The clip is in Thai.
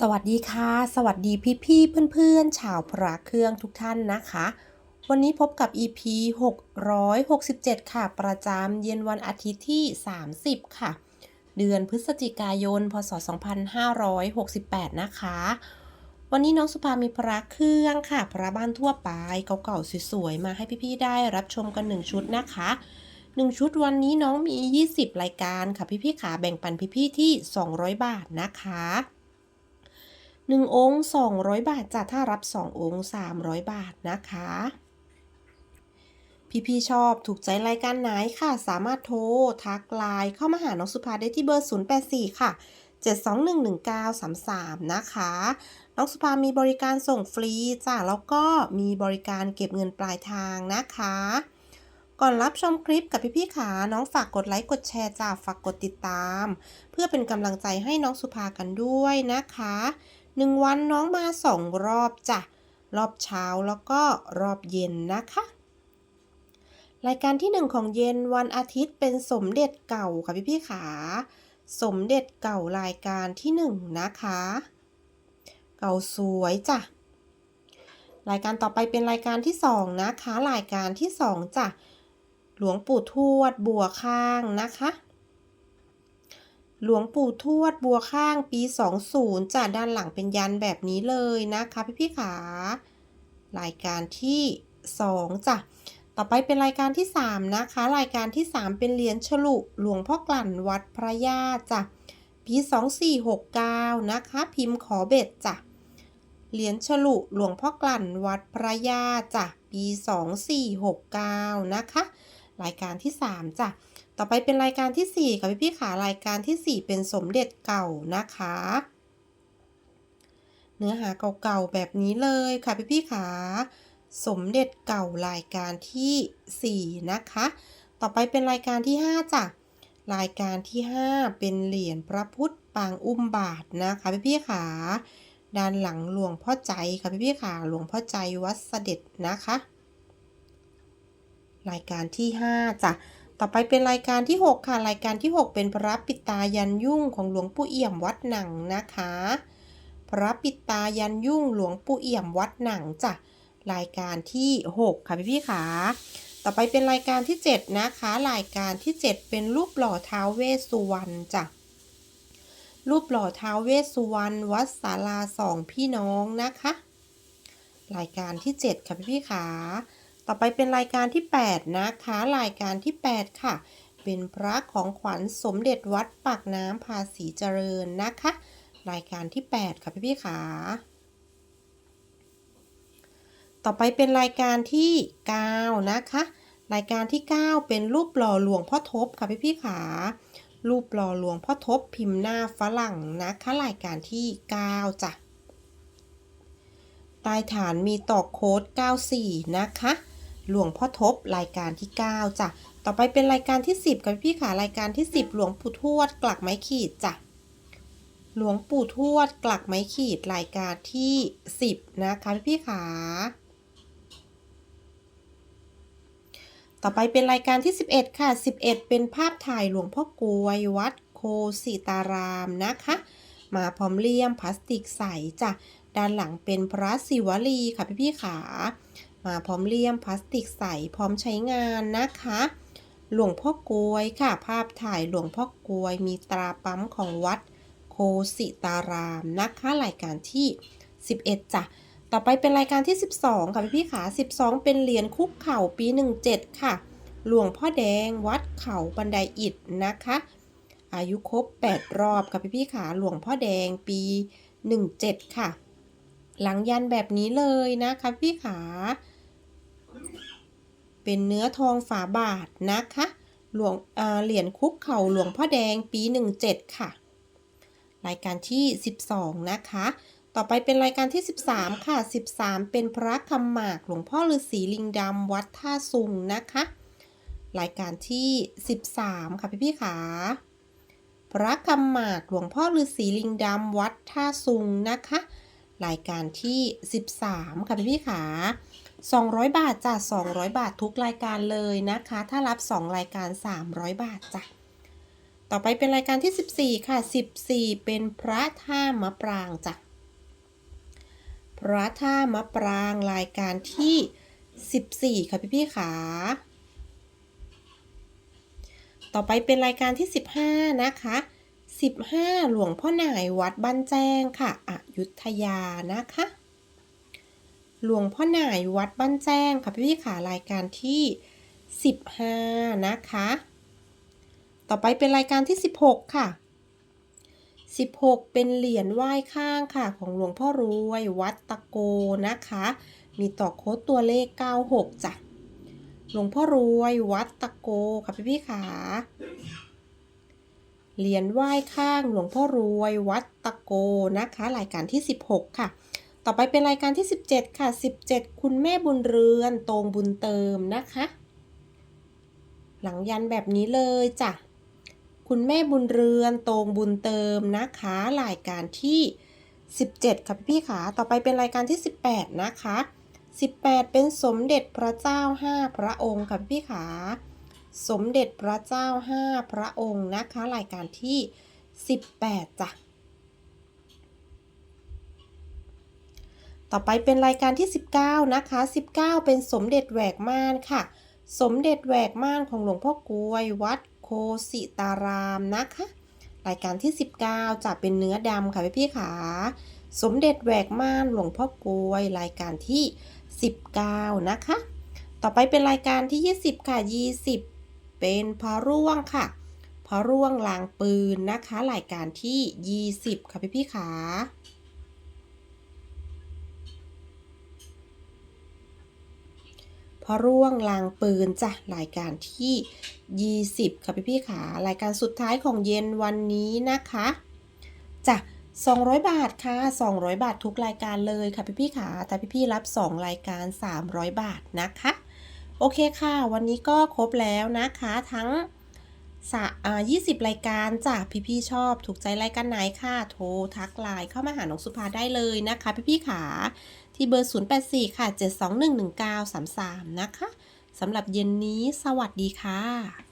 สวัสดีค่ะ สวัสดีพี่ๆเพื่อนๆ ชาวพระเครื่องทุกท่านนะคะ วันนี้พบกับ EP 667 ค่ะ ประจำเย็นวันอาทิตย์ที่ 30 ค่ะ เดือนพฤศจิกายน พศ 2568 นะคะ วันนี้น้องสุภามีพระเครื่องค่ะ พระบ้านทั่วไปเก่าๆสวยๆ มาให้พี่ๆ ได้รับชมกัน 1 ชุดนะคะ1ชุดวันนี้น้องมี 20 รายการค่ะพี่ๆขาแบ่งปันพี่ๆที่ 200 บาทนะคะ 1 องค์ 200 บาทจ้ะถ้ารับ 2 องค์ 300 บาทนะคะ พี่ๆชอบถูกใจรายการไหนค่ะ สามารถโทร ทักไลน์เข้ามาหาน้องสุภาได้ที่เบอร์ 084 ค่ะ 7211933 นะคะ น้องสุภามีบริการส่งฟรีจ้ะแล้วก็มีบริการเก็บเงินปลายทางนะคะก่อนรับชมคลิปกับพี่ๆขา น้องฝากกดไลค์กดแชร์จ้ะฝากกดติดตาม เพื่อเป็นกำลังใจให้น้องสุภากันด้วยนะคะ หนึ่งวันน้องมาสองรอบจ้ะ รอบเช้าแล้วก็รอบเย็นนะคะ รายการที่หนึ่งของเย็นวันอาทิตย์เป็นสมเด็จเก่าค่ะพี่พี่ขา สมเด็จเก่ารายการที่หนึ่งนะคะ เก่าสวยจ้ะ รายการต่อไปเป็นรายการที่สองนะคะ รายการที่สองจ้ะ หลวงปู่ทวดบัวข้างนะคะ หลวงปู่ทวดบัวข้างปี 20จ้ะด้านหลังเป็นยันแบบนี้เลยนะคะ พี่พี่ขารายการที่ 2จ้ะต่อไปเป็นรายการที่ 3 นะคะ รายการที่ 3 เป็นเหรียญฉลุหลวงพ่อกลั่นวัดพระญาจ้ะปี 2469 นะคะ พิมพ์ขอเบ็ดจ้ะเหรียญฉลุหลวงพ่อกลั่นวัดพระญาจ้ะปี 2469 นะคะ รายการที่ 3จ้ะ ต่อไปเป็นรายการที่ 4ค่ะพี่พี่ขารายการที่ 4 เป็นสมเด็จเก่านะคะ เนื้อหาเก่าๆแบบนี้เลยค่ะพี่พี่ขาสมเด็จเก่ารายการที่ 4 นะคะ ต่อไปเป็นรายการที่ 5จ้ะรายการที่ 5 เป็นเหรียญพระพุทธปางอุ้มบาทนะคะพี่พี่ขาด้านหลังหลวงพ่อใจค่ะพี่พี่ขาหลวงพ่อใจวัดเสด็จนะคะ รายการที่ 5จ้ะ ต่อไปเป็นรายการที่ 6 ค่ะ รายการที่ 6 เป็นพระปิตายันยุ่งของหลวงปู่เอี่ยมวัดหนังนะคะ พระปิตายันยุ่งหลวงปู่เอี่ยมวัดหนังจ้ะรายการที่ 6 ค่ะพี่พี่ขาต่อไปเป็นรายการที่ 7 นะคะ รายการที่ 7 เป็นรูปหล่อท้าวเวสสุวรรณจ้ะรูปหล่อท้าวเวสสุวรรณวัดศาลาสองพี่น้องนะคะ รายการที่ 7 ค่ะพี่พี่ขา ต่อไปเป็นรายการที่ 8 นะคะ รายการที่ 8 ค่ะ เป็นพระของขวัญสมเด็จวัดปากน้ำภาษีเจริญนะคะ รายการที่ 8 ค่ะพี่พี่ขา ต่อไปเป็นรายการที่ 9 นะคะ รายการที่ 9 เป็นรูปหล่อหลวงพ่อทบค่ะพี่พี่ขารูปหล่อหลวงพ่อทบพิมพ์หน้าฝรั่งนะคะรายการที่ 9จ้ะใต้ฐานมีตอกโค้ด 94 นะคะ หลวงพ่อทบรายการที่ 9จ้ะต่อไปเป็นรายการที่ 10กับพี่ขารายการที่ 10 หลวงปู่ทวดกลักไม้ขีดจ้ะหลวงปู่ทวดกลักไม้ขีดรายการที่ 10 นะคะพี่ขาต่อไปเป็นรายการที่ 11 ค่ะ 11 เป็นภาพถ่ายหลวงพ่อกลวยวัดโคสิตารามนะคะ มาพร้อมเลี่ยมพลาสติกใสจ้ะ ด้านหลังเป็นพระศิวลีค่ะพี่พี่ขา มาพร้อมเลี่ยมพลาสติกใสพร้อมใช้งานนะคะ หลวงพ่อกลวยค่ะ ภาพถ่ายหลวงพ่อกลวย มีตราปั๊มของวัดโคสิตารามนะคะรายการที่ 11จ้ะต่อไปเป็นรายการที่ 12 ค่ะพี่พี่ขา 12 เป็นเหรียญคุกเข่าปี 17 ค่ะ หลวงพ่อแดงวัดเขาบันไดอิฐนะคะ อายุครบ 8 รอบค่ะพี่พี่ขาหลวงพ่อแดงปี 17 ค่ะ หลังยันแบบนี้เลยนะคะพี่ขา เป็นเนื้อทองฝาบาทนะคะ หลวงเหรียญคุกเข่าหลวงพ่อแดงปี 17 ค่ะ รายการที่ 12 นะคะ ต่อไปเป็นรายการที่ 13 ค่ะ 13 เป็นพระคำหมากหลวงพ่อฤาษีลิงดำวัดท่าซุงนะคะ รายการที่ 13 ค่ะพี่พี่ขาพระคำหมากหลวงพ่อฤาษีลิงดำวัดท่าซุงนะคะ รายการที่ 13 ค่ะพี่พี่ขา 200 บาทจ้ะ200 บาททุกรายการเลยนะคะ ถ้ารับ 2 รายการ 300 บาทจ้ะต่อไปเป็นรายการที่ 14 ค่ะ 14 เป็นพระท่ามะปรางจ้ะพระท่ามะปรางรายการที่ 14 ค่ะพี่พี่ๆขาต่อไปเป็นรายการที่ 15 นะคะ 15 หลวงพ่อหน่ายวัดบ้านแจ้งค่ะอยุธยานะคะ หลวงพ่อหน่ายวัดบ้านแจ้งค่ะพี่พี่ขารายการที่ 15 นะคะ ต่อไปเป็นรายการที่ 16 ค่ะ 16 เป็นเหรียญไหว้ข้างค่ะ ของหลวงพ่อรวยวัดตะโกนะคะ มีต่อโค้ดตัวเลข 96จ้ะหลวงพ่อรวยวัดตะโกค่ะพี่พี่ขาเหรียญไหว้ข้างหลวงพ่อรวยวัดตะโกนะคะ รายการที่ 16 ค่ะ ต่อไปเป็นรายการที่ 17 ค่ะ 17 คุณแม่บุญเรือนตรงบุญเติมนะคะ หลังยันแบบนี้เลยจ้ะ คุณแม่บุญเรือนตรงบุญเติมนะคะ รายการที่ 17 ค่ะพี่ๆขาต่อไปเป็นรายการที่ 18 นะคะ 18 เป็นสมเด็จพระเจ้า 5 พระองค์ค่ะพี่ๆขาสมเด็จพระเจ้า 5 พระองค์นะคะ รายการที่ 18จ้ะ ต่อไปเป็นรายการที่ 19 นะคะ 19 เป็นสมเด็จแหวกม่านค่ะ สมเด็จแหวกม่านของหลวงพ่อกวย วัดโคสิตารามนะคะ รายการที่ 19 จะเป็นเนื้อดำค่ะพี่พี่ขาสมเด็จแหวกม่านหลวงพ่อกวยรายการที่ 19 นะคะ ต่อไปเป็นรายการที่ 20 ค่ะ 20 เป็นพระร่วงค่ะพระร่วงลางปืนนะคะ รายการที่ 20 ค่ะพี่พี่ขา พระร่วงลางปืนจ้ะรายการที่ 20 ค่ะพี่พี่ขารายการสุดท้ายของเย็นวันนี้นะคะจ้ะ200 บาทค่ะ 200 บาททุกรายการเลยค่ะพี่พี่ขาแต่พี่พี่รับ 2 รายการ 300 บาทนะคะ โอเคค่ะ วันนี้ก็ครบแล้วนะคะทั้งสะอ่า20รายการจ้ะพี่ๆชอบ ถูกใจรายการไหนค่ะ โทรทักไลน์เข้ามาหาน้องสุภาได้เลยนะคะ พี่พี่ขา ที่เบอร์ 084 ค่ะ 7211933 นะคะสำหรับเย็นนี้สวัสดีค่ะ